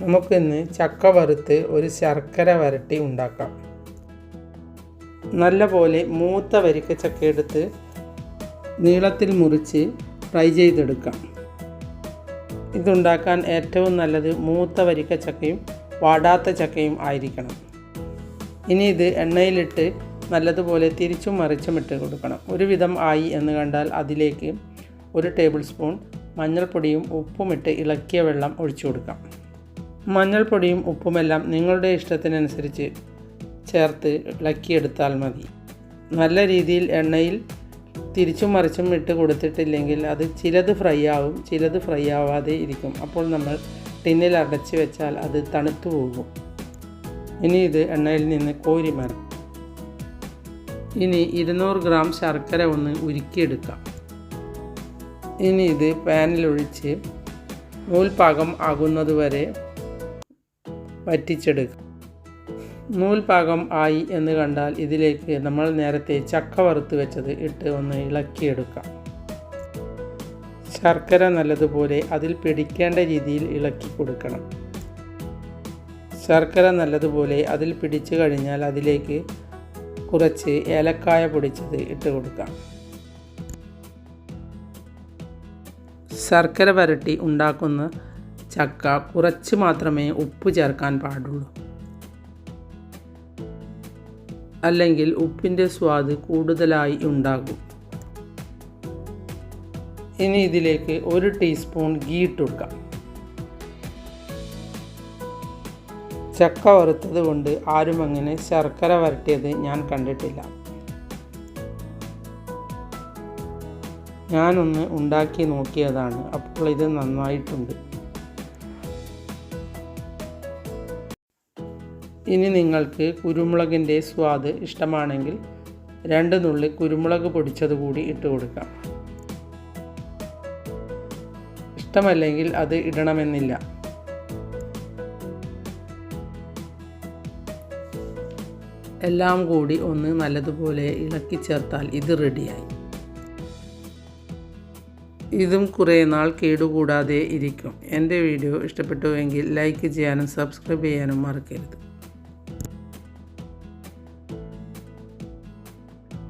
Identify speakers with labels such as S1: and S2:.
S1: നമുക്കിന്ന് ചക്ക വറുത്ത് ഒരു ശർക്കര വരട്ടി ഉണ്ടാക്കാം. നല്ലപോലെ മൂത്ത വരിക്ക ചക്ക എടുത്ത് നീളത്തിൽ മുറിച്ച് ഫ്രൈ ചെയ്തെടുക്കാം. ഇതുണ്ടാക്കാൻ ഏറ്റവും നല്ലത് മൂത്ത വരിക്ക ചക്കയും വാടാത്ത ചക്കയും ആയിരിക്കണം. ഇനി ഇത് എണ്ണയിലിട്ട് നല്ലതുപോലെ തിരിച്ചും മറിച്ചും ഇട്ട് കൊടുക്കണം. ഒരുവിധം ആയി എന്ന് കണ്ടാൽ അതിലേക്ക് ഒരു ടേബിൾ സ്പൂൺ മഞ്ഞൾപ്പൊടിയും ഉപ്പുമിട്ട് ഇളക്കിയ വെള്ളം ഒഴിച്ചു കൊടുക്കാം. മഞ്ഞൾപ്പൊടിയും ഉപ്പുമെല്ലാം നിങ്ങളുടെ ഇഷ്ടത്തിനനുസരിച്ച് ചേർത്ത് ഇളക്കിയെടുത്താൽ മതി. നല്ല രീതിയിൽ എണ്ണയിൽ തിരിച്ചും മറിച്ചും ഇട്ട് കൊടുത്തിട്ടില്ലെങ്കിൽ അത് ചിലത് ഫ്രൈ ആവും ചിലത് ഫ്രൈ ആവാതെ ഇരിക്കും. അപ്പോൾ നമ്മൾ ടിന്നിൽ അടച്ചു വെച്ചാൽ അത് തണുത്തു പോകും. ഇനി ഇത് എണ്ണയിൽ നിന്ന് കോരി മാറും ഇനി ഇരുന്നൂറ് ഗ്രാം ശർക്കര ഒന്ന് ഉരുക്കിയെടുക്കാം. ഇനി ഇത് പാനിലൊഴിച്ച് നൂൽപാകം ആകുന്നതുവരെ വറ്റിച്ചെടുക്കുക നൂൽപാകം ആയി എന്ന് കണ്ടാൽ ഇതിലേക്ക് നമ്മൾ നേരത്തെ ചക്ക വറുത്ത് വെച്ചത് ഇട്ട് ഒന്ന് ഇളക്കിയെടുക്കാം. ശർക്കര നല്ലതുപോലെ അതിൽ പിടിക്കേണ്ട രീതിയിൽ ഇളക്കി കൊടുക്കണം. ശർക്കര നല്ലതുപോലെ അതിൽ പിടിച്ചു കഴിഞ്ഞാൽ അതിലേക്ക് കുറച്ച് ഏലക്കായ പൊടിച്ചത് ഇട്ട് കൊടുക്കാം. ശർക്കര വരട്ടി ഉണ്ടാക്കുന്ന ചക്ക കുറച്ച് മാത്രമേ ഉപ്പ് ചേർക്കാൻ പാടുള്ളൂ. അല്ലെങ്കിൽ ഉപ്പിന്റെ സ്വാദ് കൂടുതലായി ഉണ്ടാകും. ഇനി ഇതിലേക്ക് ഒരു ടീസ്പൂൺ ഗീ ഇട്ടുകൊടുക്കാം ചക്ക വറുത്തത് കൊണ്ട് ആരും അങ്ങനെ ശർക്കര വരട്ടിയത് ഞാൻ കണ്ടിട്ടില്ല. ഞാനൊന്ന് ഉണ്ടാക്കി നോക്കിയതാണ്. അപ്പോൾ ഇത് നന്നായിട്ടുണ്ട്. ഇനി നിങ്ങൾക്ക് കുരുമുളകിന്റെ സ്വാദ് ഇഷ്ടമാണെങ്കിൽ രണ്ട് നുള്ളി കുരുമുളക് പൊടിച്ചത് കൂടി ഇട്ട് കൊടുക്കാം. ഇഷ്ടമല്ലെങ്കിൽ അത് ഇടണമെന്നില്ല. എല്ലാം കൂടി ഒന്ന് നല്ലതുപോലെ ഇളക്കി ചേർത്താൽ ഇത് റെഡിയായി. ഇതും കുറേ നാൾ കേടുകൂടാതെ ഇരിക്കും. എന്റെ വീഡിയോ ഇഷ്ടപ്പെട്ടുവെങ്കിൽ ലൈക്ക് ചെയ്യാനും സബ്സ്ക്രൈബ് ചെയ്യാനും മറക്കരുത്.